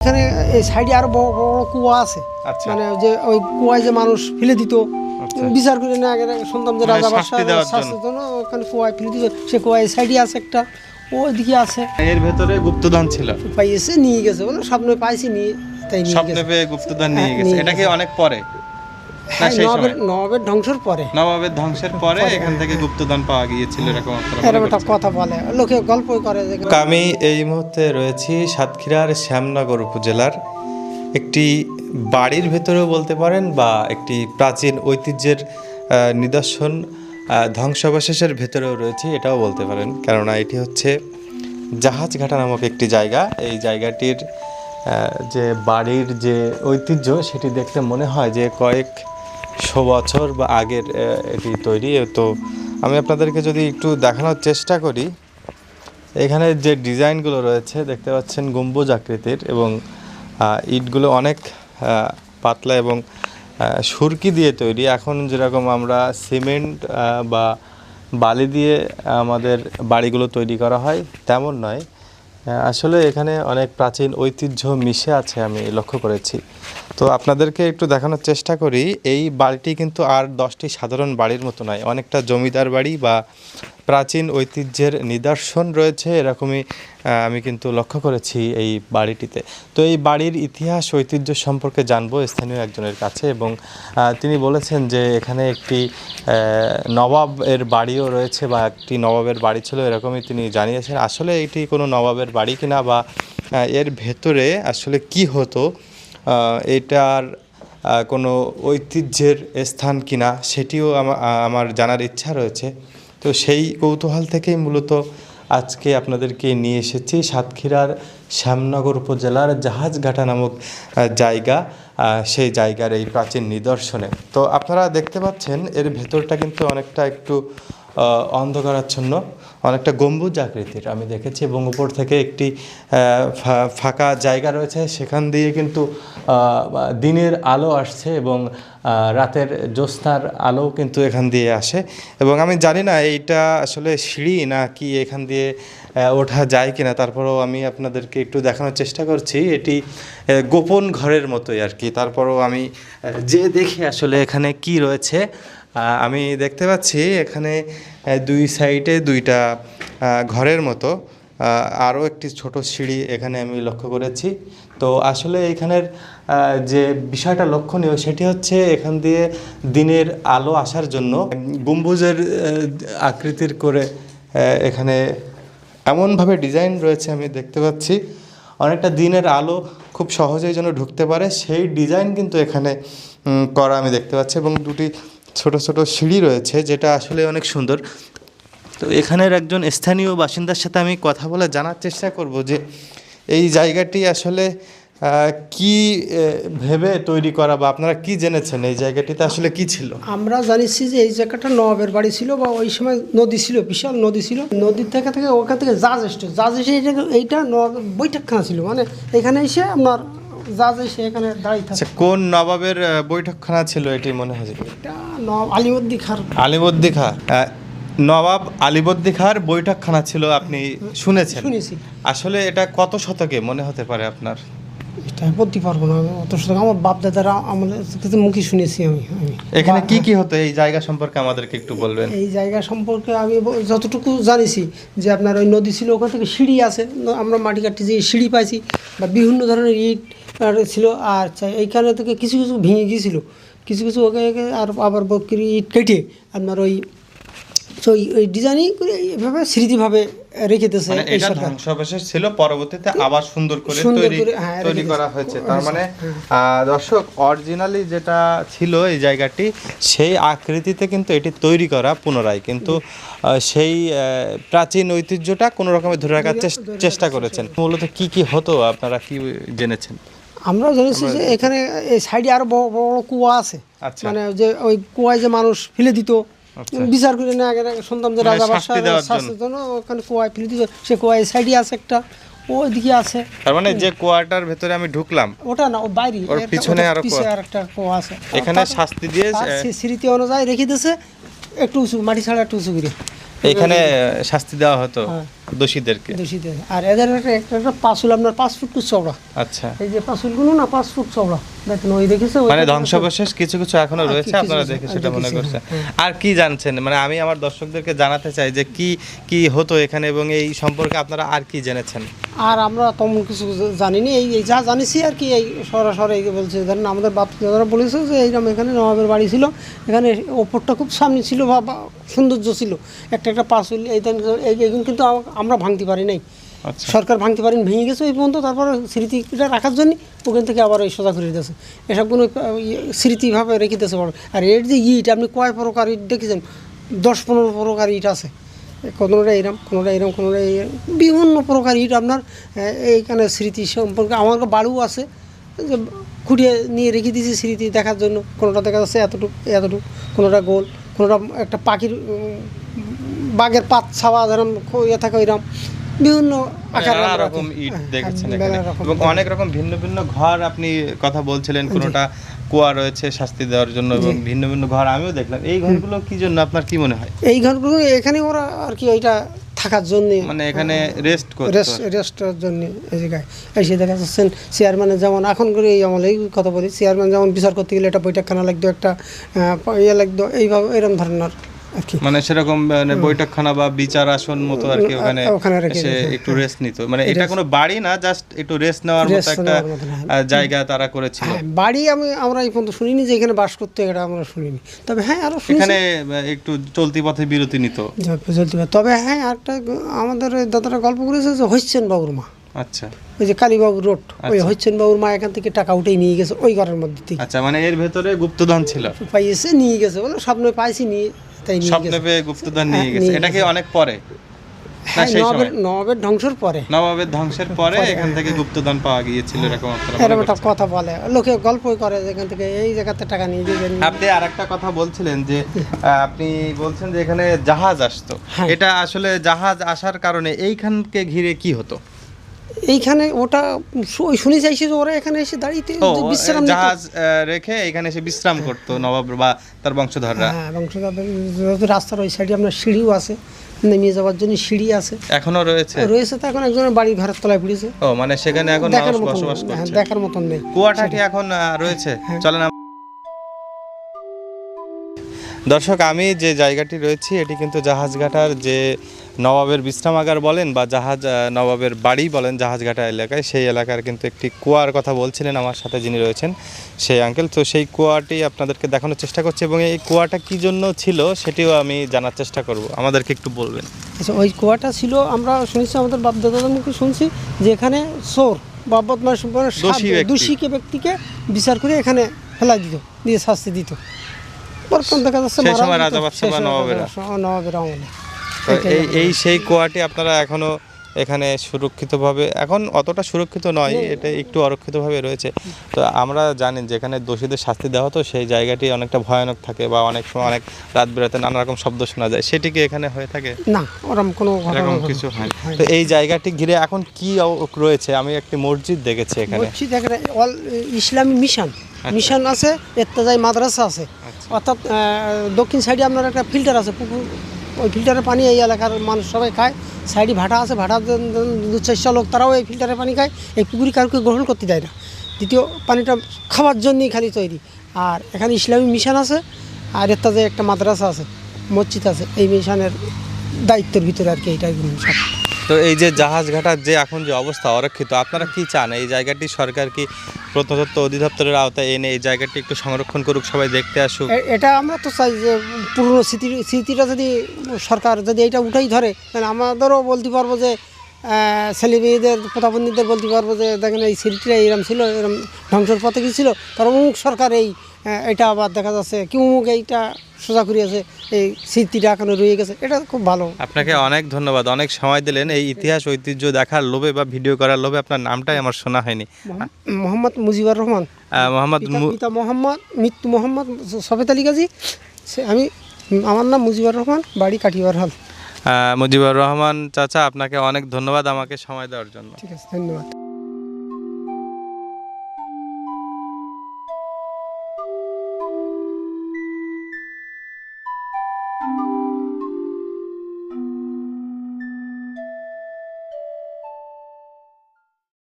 এখানে এই সাইডে আরও বড় বড় কুয়া আছে। আচ্ছা। মানে যে ওই কুয়ায় যে মানুষ ফেলে দিত আচ্ছা। বিচার করে না আগে শুনতাম যে মানে রাজা বাদশাহ শাস্তির জন্য। ওখানে কুয়ায় ফেলে দিত। সে কুয়ায় সাইডে আছে একটা ওইদিকে আছে। এর ভেতরে গুপ্তধন ছিল। পাইছে নিয়ে গেছে বলে স্বপ্নে পাইছি নিয়ে তাই নিয়ে স্বপ্নে পেয়ে গুপ্তধন নিয়ে হ্যাঁ, গেছে। এটাকে এটা কি অনেক পরে? না হ্যাঁ, সেই নবাবের সময়। নবাবের ধ্বংসর পরে। নবাবের ধ্বংসের পরে এখান থেকে গুপ্তধন পাওয়া গিয়েছিল এরকম একটা কথা বলে। লোকে গল্প করে যে আমি এই মুহূর্তে রয়েছি সাতক্ষীরার শ্যামনগর উপজেলার একটি বাড়ির ভেতরেও বলতে পারেন বা একটি প্রাচীন ঐতিহ্যের নিদর্শন ধ্বংসাবশেষের ভেতরেও রয়েছে এটাও বলতে পারেন। কেননা এটি হচ্ছে জাহাজঘাটা নামক একটি জায়গা। এই জায়গাটির যে বাড়ির যে ঐতিহ্য সেটি দেখতে মনে হয় যে কয়েক শো বছর বা আগের এটি তৈরি। তো আমি আপনাদেরকে যদি একটু দেখানোর চেষ্টা করি, এখানে যে ডিজাইনগুলো রয়েছে, দেখতে পাচ্ছেন গম্বুজ আকৃতির এবং ইটগুলো অনেক পাতলা এবং সুরকি দিয়ে তৈরি। এখন যেরকম আমরা সিমেন্ট বা বালি দিয়ে আমাদের বাড়িগুলো তৈরি করা হয়, তেমন নয়। আসলে এখানে অনেক প্রাচীন ঐতিহ্য মিশে আছে আমি লক্ষ্য করেছি। তো আপনাদেরকে একটু দেখানোর চেষ্টা করি, এই বাড়িটি কিন্তু আর দশটি সাধারণ বাড়ির মতো নয়, অনেকটা জমিদার বাড়ি বা প্রাচীন ঐতিহ্যের নিদর্শন রয়েছে এরকমই আমি কিন্তু লক্ষ্য করেছি এই বাড়িটিতে। তো এই বাড়ির ইতিহাস ঐতিহ্য সম্পর্কে জানব স্থানীয় একজনের কাছে এবং তিনি বলেছেন যে এখানে একটি আহ, নবাব এর বাড়িও রয়েছে বা একটি নবাবের বাড়ি ছিল এরকমই তিনি জানিয়েছেন। আসলে এটি কোনো নবাবের বাড়ি কিনা বা এর ভেতরে আসলে কি হতো এটার কোনো ঐতিহ্যের স্থান কিনা সেটিও আমার জানার ইচ্ছা রয়েছে। তো সেই কৌতূহল থেকেই মূলত আজকে আপনাদেরকে নিয়ে এসেছি সাতক্ষীরার শ্যামনগর উপজেলার জাহাজঘাটা নামক জায়গা সেই জায়গার এই প্রাচীন নিদর্শনে। তো আপনারা দেখতে পাচ্ছেন এর ভেতরটা কিন্তু অনেকটা একটু অন্ধকারাচ্ছন্ন। অনেকটা গম্বুজ আকৃতির। আমি দেখেছি এবং উপর থেকে একটি ফাঁকা জায়গা রয়েছে। সেখান দিয়ে কিন্তু দিনের আলো আসছে এবং রাতের জ্যোৎস্নার আলো কিন্তু এখান দিয়ে আসে। এবং আমি জানি না এইটা আসলে সিঁড়ি না কি এখান দিয়ে ওঠা যায় কিনা। তারপরেও আমি আপনাদেরকে একটু দেখানোর চেষ্টা করছি। এটি গোপন ঘরের মতোই আর কি। তারপরেও আমি যে দেখি আসলে এখানে কি রয়েছে আমি দেখতে পাচ্ছি এখানে দুই সাইডে দুইটা ঘরের মতো। আরও একটি ছোট সিঁড়ি এখানে আমি লক্ষ্য করেছি। তো আসলে এখানের যে বিষয়টা লক্ষণীয় সেটি হচ্ছে এখান দিয়ে দিনের আলো আসার জন্য গম্বুজের আকৃতির করে এখানে এমনভাবে ডিজাইন রয়েছে আমি দেখতে পাচ্ছি। অনেকটা দিনের আলো খুব সহজেই যেন ঢুকতে পারে। সেই ডিজাইন কিন্তু এখানে করা আমি দেখতে পাচ্ছি এবং দুটি ছোট ছোট সিঁড়ি রয়েছে, যেটা আসলে অনেক সুন্দর। তো এখানের একজন স্থানীয় বাসিন্দার সাথে আমি কথা বলে জানার চেষ্টা করব যে এই জায়গাটি আসলে কি ভেবে তৈরি করা বা আপনারা কি জেনেছেন এই জায়গাটিতে আসলে কি ছিল? আমরা জানিছি যে এই জায়গাটা নবাবের বাড়ি ছিল বা ওই সময় নদী ছিল, বিশাল নদী ছিল। নদীর থেকে থেকে ওখান থেকে জাজ এসছে। জাজ এসে এইটা নবাবের বৈঠকখানা ছিল। মানে এখানে এসে আপনার এসে এখানে দাঁড়িয়ে থাকে। আচ্ছা কোন নবাবের বৈঠকখানা ছিল এটি মনে হয়? এটা নবাব খার আলিবদ্দি খা নবাব আলিবদ্দি খার বৈঠকখানা ছিল আপনি শুনেছেন? শুনেছি। আসলে এটা কত শতকে মনে হতে পারে আপনার? এটা বলতে পারব না অত সুতরাং আমার বাপ দাদারা আমাদের কাছে মুখে শুনেছি আমি আমি। এখানে কি কি হতো এই জায়গা সম্পর্কে আমাদেরকে একটু বলবেন? এই জায়গা সম্পর্কে আমি যতটুকু জানিছি যে আপনার ওই নদী ছিল ওখান থেকে সিঁড়ি আছে আমরা মাটি কাটতে যে সিঁড়ি পাইছি বা বিভিন্ন ধরনের ইট ছিল আর এইখানে থেকে কিছু কিছু ভেঙে গিয়েছিল। কিছু কিছু ওকে আর আবার বকরি ইট কেটে আপনার ওই ওই- ওই ডিজাইনিং করে এভাবে স্মৃতিভাবে রেখে দিয়েছে মানে এই এটা সরকার। ধ্বংসাবশেষ ছিল পরবর্তীতে আবার সুন্দর করে তৈরি হ্যাঁ, তৈরি করা হয়েছে। তার মানে দর্শক অরিজিনালি যেটা ছিল এই জায়গাটি সেই আকৃতিতে কিন্তু এটি তৈরি করা পুনরায়। কিন্তু সেই প্রাচীন ঐতিহ্যটা কোনো রকমে ধরে রাখার চেষ্টা করেছেন। মূলত কি কি হতো? আপনারা কি জেনেছেন? আমরাও জেনেছি যে এখানে এই সাইডে আরও বড় বড় কুয়া আছে। আচ্ছা। মানে যে ওই কুয়ায় যে মানুষ ফেলে দিত। বিচার করে না আগে শুনতাম যে মানে রাজা শাস্তি বাদশাহ শাস্তির জন্য। ওখানে কুয়ায় ফেলে দিত সে কুয়ায় সাইডে আছে একটা ওইদিকে আছে। তার মানে যে কোয়ার্টার ভেতরে আমি ঢুকলাম ওটা না ও বাইরে ওর পিছনে আরও পিছে আরেকটা কুয়া আছে। এখানে শাস্তি দিয়ে স্মৃতি অনুযায়ী রেখে দিয়েছে একটু উঁচু মাটি ছাড়া একটু উঁচু করে। এখানে শাস্তি দেওয়া হতো। হ্যাঁ। দোষীদেরকে? দোষীদের। আর এদের একটা একটা পাঁচুল আপনার পাঁচ ফুট চওড়া। আচ্ছা। এই যে পাঁচুলগুলো না পাঁচ ফুট চওড়া। দেখেন ওই দেখেছে মানে ধ্বংসাবশেষ কিছু কিছু এখনও রয়েছে আপনারা দেখে সেটা মনে করছেন। হ্যাঁ। আর কি জানছেন? মানে আমি আমার দর্শকদেরকে জানাতে চাই যে কি কি হতো এখানে এবং এই সম্পর্কে আপনারা আর কি জেনেছেন? আর আমরা তেমন কিছু জানিনি। এই এই যা জানিছি আর কি এই সরাসরি বলছে ধরেন আমাদের বাপ দাদারা বলেছে যে এইরকম এখানে নবাবের বাড়ি ছিল। এখানে ওপরটা খুব সামনে ছিল বা সৌন্দর্য ছিল। একটা একটা পাঁচুল এই এইগুলো কিন্তু আমরা ভাঙতে পারি নাই। আচ্ছা। সরকার ভাঙতে পারেন ভেঙে গেছে ওই পর্যন্ত তারপরে স্মৃতিটা রাখার জন্য ওখান থেকে আবার ওই সোজা করে দিতেছে এসবগুলো ইয়ে, স্মৃতিভাবে রেখে দিতেছে বড়। আর এর যে ইট আপনি কয় প্রকার ইট দেখেছেন? দশ পনেরো প্রকার ইট আছে। কোনোটা এরম কোনোটা এরম কোনোটা এরম বিভিন্ন প্রকার ইট আপনার এইখানে স্মৃতি সম্পর্কে আমার বাড়িও আছে যে খুঁটিয়ে নিয়ে রেখে দিয়েছি স্মৃতি দেখার জন্য। কোনোটা দেখা যাচ্ছে এতটুকু এতটুকু কোনোটা গোল কোনোটা একটা পাখির বাঘের পাত ছাওয়া যেরকম ইয়ে থাকে ওইরকম। বিভিন্ন নানা রকম। ইট হ্যাঁ, দেখেছেন হ্যাঁ, এখানে। এবং অনেক রকম ভিন্ন ভিন্ন ঘর আপনি কথা বলছিলেন কোনোটা কুয়া রয়েছে শাস্তি দেওয়ার জন্য এবং ভিন্ন ভিন্ন ঘর আমিও দেখলাম। এই ঘরগুলো কি জন্য আপনার কি মনে হয়? এই ঘরগুলো এখানে ওরা আর কি ওইটা থাকার জন্য। মানে এখানে রেস্ট করতে। রেস্ট রেস্টের জন্য এই জায়গায়। এসে দেখা যাচ্ছেন চেয়ারম্যানের যেমন এখন করে এই আমলেই কথা বলি চেয়ারম্যান যেমন বিচার করতে গেলে একটা বৈঠকখানা লাগতো একটা ইয়ে লাগতো এইভাবে এরকম ধরনের। মানে সেরকম মানে বৈঠকখানা বা বিচার আসন মতো আর কি ওখানে এসে একটু রেস্ট নিত। মানে এটা কোনো বাড়ি না জাস্ট একটু রেস্ট নেওয়ার মতো একটা জায়গা তারা করেছিল। হ্যাঁ বাড়ি আমি আমরা এই পর্যন্ত শুনিনি যে এখানে বাস করতে এটা আমরা শুনিনি। তবে হ্যাঁ শুনেছি। এখানে একটু চলতি পথে বিরতি নিত। চলতে তবে হ্যাঁ একটা আমাদের দাদারা গল্প করেছে যে হচ্ছেন বাবুর মা। আচ্ছা। ওই যে কালীবাবু রোড ওই আচ্ছা। হচ্ছেন বাবুর মা এখান থেকে টাকা উঠেই নিয়ে গেছে ওই ঘরের মধ্যে থেকে। আচ্ছা মানে এর ভেতরে গুপ্তধন ছিল। পাইয়েছে নিয়ে গেছে বলে স্বপ্নে পাইছি নিয়ে স্বপ্নে পেয়ে গুপ্তধন নিয়ে হ্যাঁ, গেছে। এটা কি অনেক পরে? হ্যাঁ নবাবের সময়? পরে। নবাবের ধ্বংসের পরে এখান থেকে গুপ্তধন পাওয়া গিয়েছিল এরকম এরকম একটা কথা বলে। লোকে গল্পই করে থেকে এই জায়গাতে টাকা নিয়ে যাবেন আপনি আর একটা কথা বলছিলেন যে আপনি বলছেন যে এখানে জাহাজ আসতো। হ্যাঁ। এটা আসলে জাহাজ আসার কারণে এইখানকে ঘিরে কি হতো? এইখানে ওটা শুনে চাইছি যে ওরা এখানে এসে দাঁড়িয়ে বিশ্রাম জাহাজ রেখে এখানে এসে বিশ্রাম করতো নবাব বা তার বংশধররা। হ্যাঁ এবং রাস্তার ওই সাইডে আপনার সিঁড়িও আছে নেমে যাওয়ার জন্য সিঁড়ি আছে। এখনও রয়েছে? রয়েছে তো এখন একজনের বাড়ির ঘরের তলায় পড়েছে। ও মানে সেখানে এখন বসবাস হ্যাঁ, করছে। দেখার মতন নেই। কুয়াটা কি এখন রয়েছে? হ্যাঁ। চলেন দর্শক আমি যে জায়গাটি রয়েছি এটি কিন্তু জাহাজঘাটার যে নবাবের বিশ্রামাগার বলেন বা জাহাজ নবাবের বাড়ি বলেন জাহাজঘাটা এলাকায় সেই এলাকার কিন্তু একটি কুয়ার কথা বলছিলেন আমার সাথে যিনি রয়েছেন সেই আঙ্কেল। তো সেই কুয়াটি আপনাদেরকে দেখানোর চেষ্টা করছি এবং এই কুয়াটা কি জন্য ছিল সেটিও আমি জানার চেষ্টা করব। আমাদেরকে একটু বলবেন। আচ্ছা ওই কুয়াটা ছিল আমরা শুনেছি আমাদের বাপদাদাদের মুখে শুনছি যে এখানে চোর বা বদমাস সাত- দোষী ব্যক্তি। দোষীকে ব্যক্তিকে বিচার করে এখানে ফেলা দিত দিয়ে শাস্তি দিত। বর্তমান দেখা যাচ্ছে নবাবের আমলে। তো এই এই সেই কুয়াটি আপনারা এখনও এখানে সুরক্ষিতভাবে এখন অতটা সুরক্ষিত নয় এটা একটু অরক্ষিতভাবে রয়েছে। তো আমরা জানি যেখানে দোষীদের শাস্তি দেওয়া হতো সেই জায়গাটি অনেকটা ভয়ানক থাকে বা অনেক সময় অনেক রাত বেরাতে নানা রকম শব্দ শোনা যায়। সেটি কি এখানে হয়ে থাকে? না ওরকম কোনো এরকম কিছু হয়। তো এই জায়গাটি ঘিরে এখন কি রয়েছে? আমি একটি মসজিদ দেখেছি এখানে। অল ইসলামী মিশন। মিশন আছে এত্তাজাই মাদ্রাসা আছে। অর্থাৎ দক্ষিণ সাইডে আপনার একটা ফিল্টার আছে পুকুর। ওই ফিল্টারের পানি এই এলাকার মানুষ সবাই খায়। সাইডে ভাটা আছে, ভাটা দু- লোক তারাও এই ফিল্টারের পানি খায়। এই পুকুরি কাউকে গ্রহণ করতে দেয় না। দ্বিতীয়, পানিটা খাওয়ার জন্যই খালি তৈরি। আর এখানে ইসলামী মিশন আছে, আর এর তাদের একটা মাদ্রাসা আছে, মসজিদ আছে। এই মিশনের দায়িত্বের ভিতরে আর কি এইটাই তো এই যে জাহাজ ঘাটার যে এখন যে অবস্থা অরক্ষিত, আপনারা কি চান? এই জায়গাটি সরকার কি প্রত্নতত্ত্ব অধিদপ্তরের আওতায় এনে এই জায়গাটি একটু সংরক্ষণ করুক, সবাই দেখতে আসুক? এটা আমরা তো চাই যে পুরনো স্মৃতি, স্মৃতিটা যদি সরকার যদি এটা উঠাই ধরে, তাহলে আমাদেরও বলতে পারব যে ছেলে মেয়েদের প্রতাপনীদের বলতে পারব যে, দেখেন এই স্মৃতিটা এরম ছিল, এরম ধ্বংসের পথে গিয়েছিল, তার অমুক সরকার এই এটা আবার দেখা যাচ্ছে কি অমুক এইটা সোজা করিয়েছে এই স্মৃতিটা এখনও রয়ে গেছে। এটা খুব ভালো। আপনাকে অনেক ধন্যবাদ। অনেক সময় দিলেন এই ইতিহাস ঐতিহ্য দেখার লোভে বা ভিডিও করার লোভে আপনার নামটাই আমার শোনা হয়নি। মোহাম্মদ- মুজিবুর রহমান। মোহাম্মদ পিতা মোহাম্মদ মৃত্যু মোহাম্মদ সফেদ আলী গাজী। সে আমি আমার নাম মুজিবুর রহমান বাড়ি কাটিবার হাল। মুজিবুর রহমান চাচা আপনাকে অনেক ধন্যবাদ আমাকে সময় দেওয়ার জন্য। ঠিক আছে ধন্যবাদ।